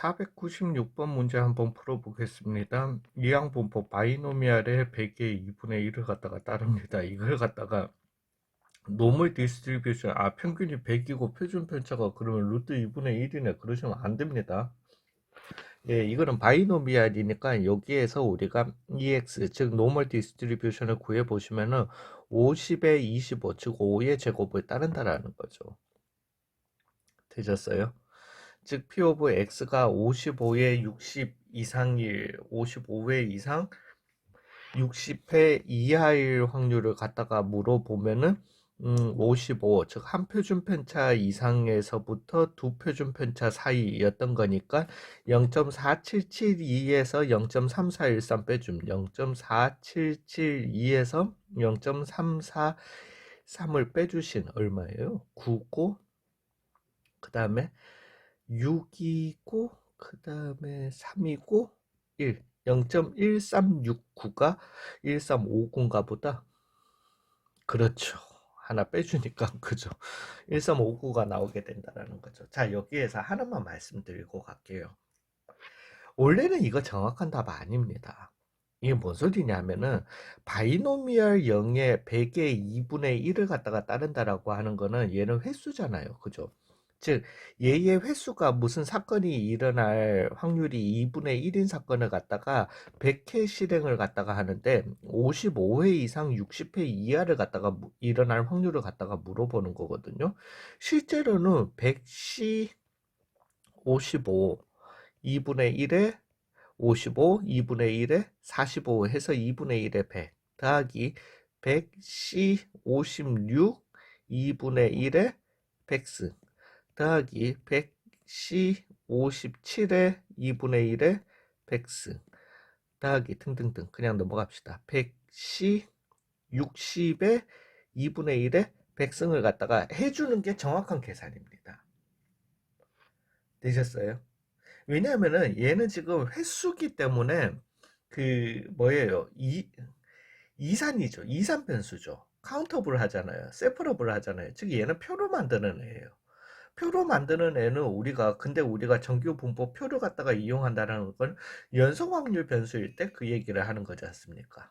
496번 문제 한번 풀어보겠습니다. 이항분법 바이노미알의 100의 2분의 1을 갖다가 따릅니다. 이걸 갖다가 노멀 디스트리뷰션 아 평균이 100이고 표준 편차가 그러면 루트 2분의 1이네 그러시면 안 됩니다. 예, 이거는 바이노미알이니까 여기에서 우리가 EX 즉 노멀 디스트리뷰션을 구해 보시면은 50에 25 즉 5의 제곱을 따른다라는 거죠. 되셨어요? 즉 P 오브 X가 55에 60 이상일 55회 이상 60회 이하일 확률을 갖다가 물어보면은 음, 55, 즉 한 표준 편차 이상에서부터 두 표준 편차 사이였던 거니까 0.4772에서 0.3413 빼줌 0.4772에서 0.343을 빼주신 얼마예요? 9고 그 다음에 6이고 그 다음에 3이고 1 0.1369가 1350인가 보다? 그렇죠. 하나 빼주니까 그죠. 1359가 나오게 된다라는 거죠. 자 여기에서 하나만 말씀드리고 갈게요. 원래는 이거 정확한 답 아닙니다. 이게 뭔 소리냐면은 바이노미얼 0의 100의 2분의 1을 갖다가 따른다라고 하는 거는 얘는 횟수잖아요. 그죠 즉 얘의 횟수가 무슨 사건이 일어날 확률이 2분의 1인 사건을 갖다가 100회 실행을 갖다가 하는데 55회 이상 60회 이하를 갖다가 일어날 확률을 갖다가 물어보는 거거든요. 실제로는 100시 55 2분의 1에 55 2분의 1에 45 해서 2분의 1에 100 더하기 100시 56 2분의 1에 100승 더하기 100C 57의 2분의 1의 100스 더하기 등등등 그냥 넘어갑시다. 100C 60의 2분의 1의 100승을 갖다가 해주는 게 정확한 계산입니다. 되셨어요? 왜냐하면은 얘는 지금 횟수기 때문에 그 뭐예요? 이 이산이죠. 이산 변수죠. 카운터블 하잖아요. 세프러블 하잖아요. 즉 얘는 표로 만드는 애예요. 표로 만드는 애는 우리가 근데 우리가 정규 분법 표를 갖다가 이용한다는 건 연속 확률 변수일 때 그 얘기를 하는 거지 않습니까?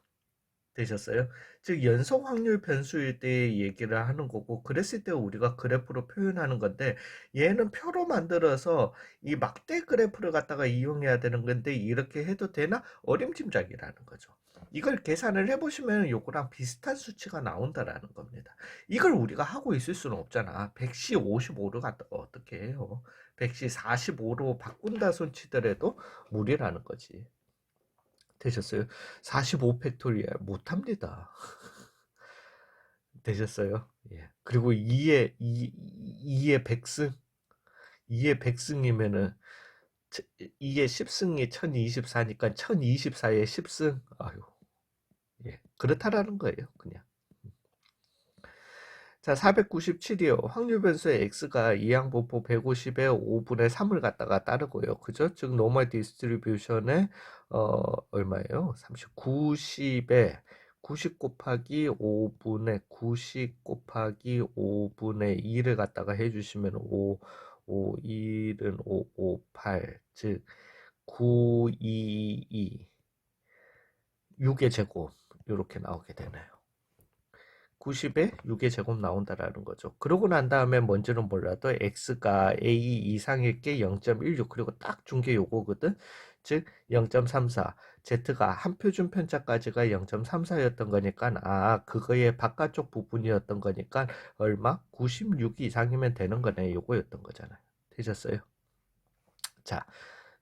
되셨어요? 즉 연속 확률 변수일 때 얘기를 하는 거고 그랬을 때 우리가 그래프로 표현하는 건데 얘는 표로 만들어서 이 막대 그래프를 갖다가 이용해야 되는 건데 이렇게 해도 되나 어림짐작이라는 거죠. 이걸 계산을 해보시면 요거랑 비슷한 수치가 나온다라는 겁니다. 이걸 우리가 하고 있을 수는 없잖아. 100시 55를 갖다가 어떻게 해요? 100시 45로 바꾼다 손치더라도 무리라는 거지. 되셨어요? 45 팩토리얼 못합니다. 되셨어요? 예. 그리고 2의 2, 2의 100승 2의 100승이면은 2의 10승이 1024니까 1024의 10승 아유 예. 그렇다라는 거예요, 그냥. 자, 497이요. 확률 변수의 x가 이항분포 150에 5분의 3을 갖다가 따르고요. 그죠? 즉 노멀 디스트리뷰션의 어 얼마예요? 30 90에 90 곱하기 5분의 90 곱하기 5분의 2를 갖다가 해 주시면 5 5 1은 5 5 8 즉 9 2 2 6의 제곱 이렇게 나오게 되나요? 90에 6의 제곱 나온다라는 거죠. 그러고 난 다음에 뭔지는 몰라도 x가 a 이상일 게 0.16 그리고 딱 준 게 요거거든. 즉 0.34. z가 한 표준 편차까지가 0.34였던 거니까 아 그거의 바깥쪽 부분이었던 거니까 얼마? 96 이상이면 되는 거네. 요거였던 거잖아요. 되셨어요? 자,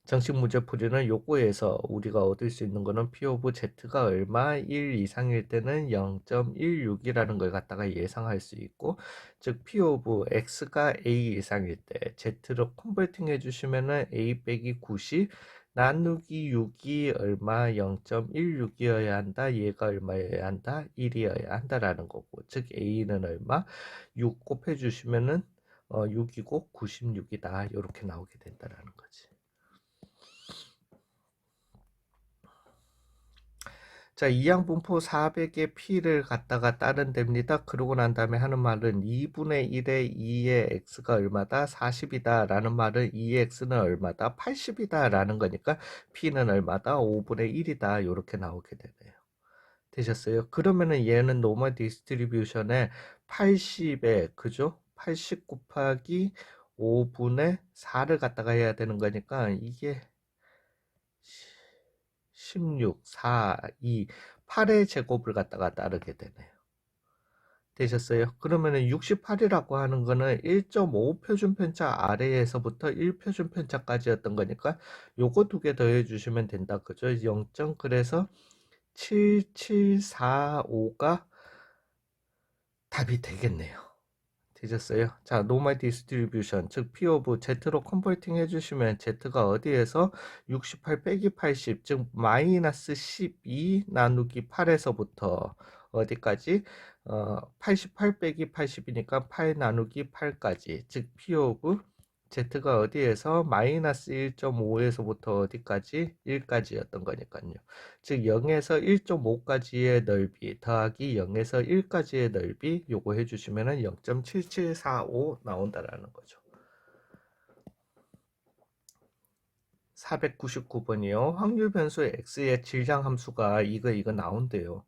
정식 문제 풀이는 요거에서 우리가 얻을 수 있는 거는 P 오브 Z가 얼마? 1 이상일 때는 0.16이라는 걸 갖다가 예상할 수 있고 즉 P 오브 X가 A 이상일 때 Z로 컨버팅 해주시면은 A 빼기 90 나누기 6이 얼마? 0.16이어야 한다 얘가 얼마여야 한다? 1이어야 한다라는 거고 즉 A는 얼마? 6 곱해 주시면은 어, 6이고 96이다 이렇게 나오게 된다라는 거지 자, 이항분포 400의 p를 갖다가 따른 됩니다. 그러고 난 다음에 하는 말은 2분의 1의 2의 x가 얼마다? 40이다. 라는 말은 2의 x는 얼마다? 80이다. 라는 거니까 p는 얼마다? 5분의 1이다. 이렇게 나오게 되네요. 되셨어요? 그러면은 얘는 노멀 디스트리뷰션에 80에 그죠? 80 곱하기 5분의 4를 갖다가 해야 되는 거니까 이게 16, 4, 2, 8의 제곱을 갖다가 따르게 되네요. 되셨어요? 그러면은 68이라고 하는 거는 1.5 표준편차 아래에서부터 1 표준편차까지였던 거니까 요거 두 개 더해 주시면 된다. 그죠? 0. 그래서 7745가 답이 되겠네요. 되셨어요? 자, 노멀 디스트리뷰션, 즉 P 오브 Z로 컨버팅 해주시면 Z가 어디에서 68 빼기 80, 즉 마이너스 12 나누기 8에서부터 어디까지? 어, 88 빼기 80이니까 8 나누기 8까지, 즉 P 오브 Z가 어디에서 마이너스 1.5에서부터 어디까지? 1까지였던 거니까요. 즉 0에서 1.5까지의 넓이 더하기 0에서 1까지의 넓이 요거 해주시면 0.7745 나온다라는 거죠. 499번이요. 확률 변수 x의 질량 함수가 이거 이거 나온대요.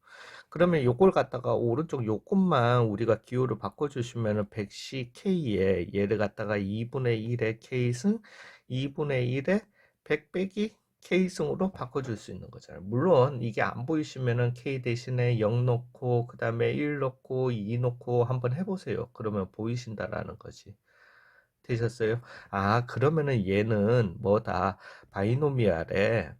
그러면 요걸 갖다가 오른쪽 요것만 우리가 기호를 바꿔주시면은 110k에 얘를 갖다가 2분의 1의 k승, 2분의 1의 100 빼기 k승으로 바꿔줄 수 있는 거잖아요. 물론 이게 안 보이시면은 k 대신에 0 넣고 그 다음에 1 넣고 2 넣고 한번 해보세요. 그러면 보이신다라는 거지. 되셨어요? 아 그러면은 얘는 뭐다 바이노미알에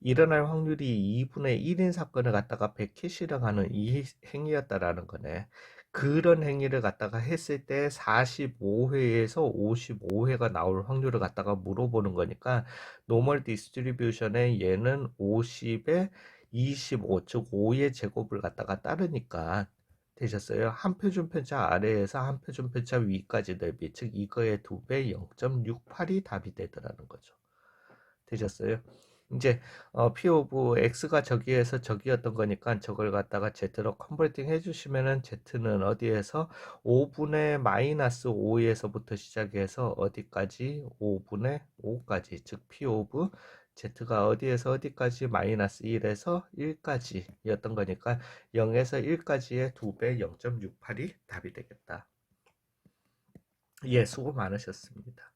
일어날 확률이 2분의 1인 사건을 갖다가 100캐시랑 하는 이 행위였다라는 거네. 그런 행위를 갖다가 했을 때 45회에서 55회가 나올 확률을 갖다가 물어보는 거니까 노멀 디스트리뷰션에 얘는 50에 25, 즉 5의 제곱을 갖다가 따르니까 되셨어요? 한 표준 편차 아래에서 한 표준 편차 위까지 대비, 즉 이거의 두배 0.68이 답이 되더라는 거죠. 되셨어요? 이제 어, P 오브 X가 저기에서 저기였던 거니까 저걸 갖다가 Z로 컨버팅 해주시면은 Z는 어디에서 5분의 마이너스 5에서부터 시작해서 어디까지 5분의 5까지 즉 P 오브 Z가 어디에서 어디까지 마이너스 1에서 1까지였던 거니까 0에서 1까지의 2배 0.68이 답이 되겠다. 예, 수고 많으셨습니다.